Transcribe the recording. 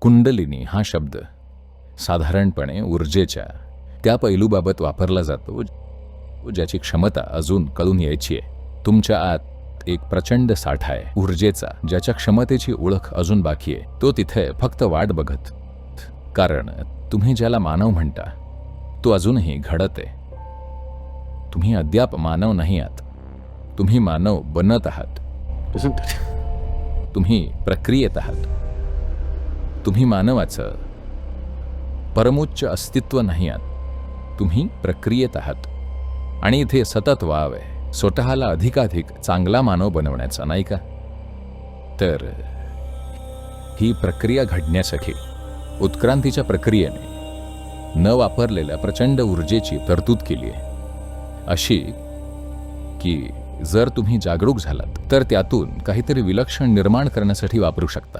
कुंडलिनी हा शब्द साधारणपणे ऊर्जेच्या त्या पैलूबाबत वापरला जातो ज्याची क्षमता अजून कळून यायची आहे. तुमच्या आत एक प्रचंड साठा आहे ऊर्जेचा ज्याच्या क्षमतेची ओळख अजून बाकी आहे. तो तिथे फक्त वाट बघत कारण तुम्ही ज्याला मानव म्हणता तो अजूनही घडत आहे. तुम्ही अद्याप मानव नाही आहात. तुम्ही मानव बनत आहात? तुम्ही प्रक्रियेत आहात. तुम्ही मानवाचं. परमोच्च अस्तित्व नाही आहात तुम्ही प्रक्रियेत आहात. आणि इथे सतत वाव आहे. स्वतःला अधिकाधिक चांगला मानव बनवण्याचा नाही का? तर ही प्रक्रिया घडण्यासाठी उत्क्रांतीच्या प्रक्रियेने न वापरलेल्या प्रचंड ऊर्जेची तरतूद केली आहे. अशी की जर तुम्ही जागरूक झालात तर त्यातून काहीतरी विलक्षण निर्माण करण्यासाठी वापरू शकता.